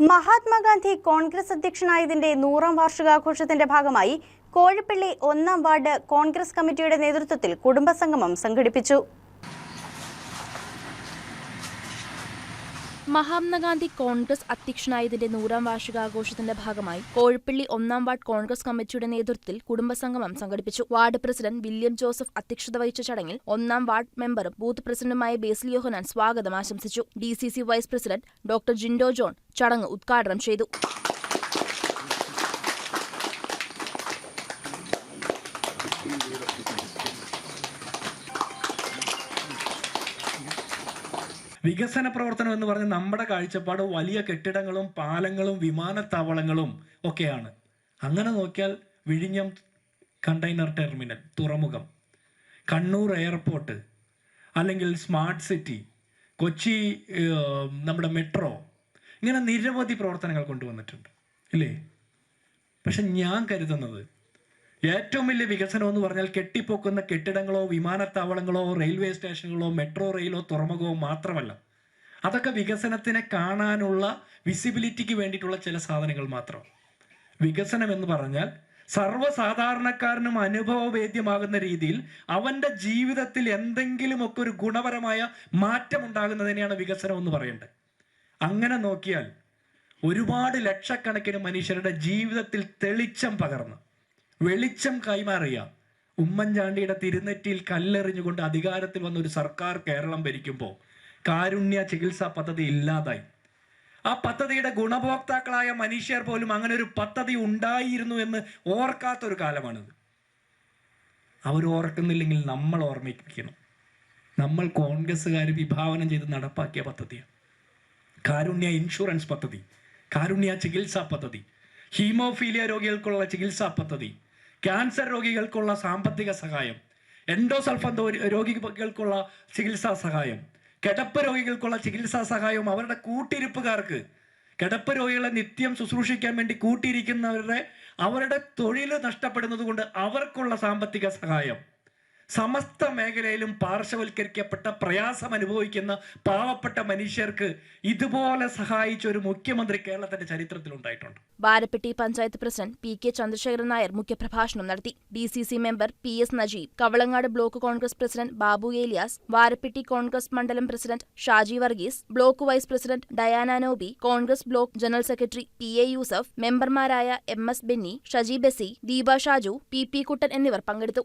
മഹാത്മാഗാന്ധി കോൺഗ്രസ് അധ്യക്ഷനായതിന്റെ നൂറാം വാർഷികാഘോഷത്തിന്റെ ഭാഗമായി കോഴിപ്പള്ളി ഒന്നാം വാർഡ് കോൺഗ്രസ് കമ്മിറ്റിയുടെ നേതൃത്വത്തിൽ കുടുംബസംഗമം സംഘടിപ്പിച്ചു. മഹാത്മാഗാന്ധി കോൺഗ്രസ് അധ്യക്ഷനായതിന്റെ നൂറാം വാർഷികാഘോഷത്തിന്റെ ഭാഗമായി കോഴിപ്പള്ളി ഒന്നാം വാർഡ് കോൺഗ്രസ് കമ്മിറ്റിയുടെ നേതൃത്വത്തിൽ കുടുംബസംഗമം സംഘടിപ്പിച്ചു. വാർഡ് പ്രസിഡന്റ് വില്യം ജോസഫ് അധ്യക്ഷത വഹിച്ച ചടങ്ങിൽ ഒന്നാം വാർഡ് മെമ്പറും ബൂത്ത് പ്രസിഡന്റുമായ ബേസിൽ യോഹനാൻ സ്വാഗതം ആശംസിച്ചു. The vice president doctor Jindo John ചടങ്ങ് ഉദ്ഘാടനം ചെയ്തു. വികസന പ്രവർത്തനം എന്ന് പറഞ്ഞാൽ നമ്മുടെ കാഴ്ചപ്പാട് വലിയ കെട്ടിടങ്ങളും പാലങ്ങളും വിമാനത്താവളങ്ങളും ഒക്കെയാണ്. അങ്ങനെ നോക്കിയാൽ വിഴിഞ്ഞം കണ്ടെയ്നർ ടെർമിനൽ തുറമുഖം കണ്ണൂർ എയർപോർട്ട് അല്ലെങ്കിൽ സ്മാർട്ട് സിറ്റി കൊച്ചി നമ്മുടെ മെട്രോ ഇങ്ങനെ നിരവധി പ്രവർത്തനങ്ങൾ കൊണ്ടുവന്നിട്ടുണ്ട് ഇല്ലേ? പക്ഷെ ഞാൻ കരുതുന്നത് ഏറ്റവും വലിയ വികസനം എന്ന് പറഞ്ഞാൽ കെട്ടിപ്പൊക്കുന്ന കെട്ടിടങ്ങളോ വിമാനത്താവളങ്ങളോ റെയിൽവേ സ്റ്റേഷനുകളോ മെട്രോ റെയിലോ തുറമുഖമോ മാത്രമല്ല. അതൊക്കെ വികസനത്തിനെ കാണാനുള്ള വിസിബിലിറ്റിക്ക് വേണ്ടിയിട്ടുള്ള ചില സാധനങ്ങൾ മാത്രം. വികസനം എന്ന് പറഞ്ഞാൽ സർവസാധാരണക്കാരനും അനുഭവവേദ്യമാകുന്ന രീതിയിൽ അവന്റെ ജീവിതത്തിൽ എന്തെങ്കിലുമൊക്കെ ഒരു ഗുണപരമായ മാറ്റം ഉണ്ടാകുന്നതിനെയാണ് വികസനം എന്ന് പറയേണ്ടത്. അങ്ങനെ നോക്കിയാൽ ഒരുപാട് ലക്ഷക്കണക്കിന് മനുഷ്യരുടെ ജീവിതത്തിൽ തെളിച്ചം പകർന്ന് വെളിച്ചം കൈമാറിയ ഉമ്മൻചാണ്ടിയുടെ തിരുനെറ്റിയിൽ കല്ലെറിഞ്ഞുകൊണ്ട് അധികാരത്തിൽ വന്ന ഒരു സർക്കാർ കേരളം ഭരിക്കുമ്പോൾ കാരുണ്യ ചികിത്സാ പദ്ധതി ഇല്ലാതായി. ആ പദ്ധതിയുടെ ഗുണഭോക്താക്കളായ മനുഷ്യർ പോലും അങ്ങനെ ഒരു പദ്ധതി ഉണ്ടായിരുന്നു എന്ന് ഓർക്കാത്തൊരു കാലമാണിത്. അവർ ഓർക്കുന്നില്ലെങ്കിൽ നമ്മൾ ഓർമ്മിപ്പിക്കണം നമ്മൾ കോൺഗ്രസ്സുകാർ വിഭാവനം ചെയ്ത് നടപ്പാക്കിയ പദ്ധതിയാണ് കാരുണ്യ ഇൻഷുറൻസ് പദ്ധതി കാരുണ്യ ചികിത്സാ പദ്ധതി ഹീമോഫീലിയ രോഗികൾക്കുള്ള ചികിത്സാ പദ്ധതി ക്യാൻസർ രോഗികൾക്കുള്ള സാമ്പത്തിക സഹായം എൻഡോസൾഫൻ രോഗികൾക്കുള്ള ചികിത്സാ സഹായം കിടപ്പ് രോഗികൾക്കുള്ള ചികിത്സാ സഹായവും അവരുടെ കൂട്ടിരിപ്പുകാർക്ക് കിടപ്പ് രോഗികളെ നിത്യം ശുശ്രൂഷിക്കാൻ വേണ്ടി കൂട്ടിയിരിക്കുന്നവരുടെ അവരുടെ തൊഴിൽ നഷ്ടപ്പെടുന്നത് കൊണ്ട് അവർക്കുള്ള സാമ്പത്തിക സഹായം. സമസ്ത മേഖലയിലും പാർശ്വവൽക്കരിക്കപ്പെട്ട പ്രയാസം അനുഭവിക്കുന്ന പാവപ്പെട്ട മനുഷ്യർക്ക് ഇതുപോലെ സഹായിച്ച ഒരു മുഖ്യമന്ത്രി കേരളത്തിന്റെ ചരിത്രത്തിൽ ഉണ്ടായിട്ടുണ്ട്. Varappetty panchayat president P K Chandrasekharan Nair മുഖ്യപ്രഭാഷണം നടത്തി. D C C member P S Najeeb Kavalangad block Congress president Babu Elias Varappetty Congress മണ്ഡലം president Shaji Varghese block vice president Diana Noby Congress block general secretary P A Yusuf മെമ്പർമാരായ M S Benny Shaji Besy Deepa Shaju P P Kuttan എന്നിവർ പങ്കെടുത്തു.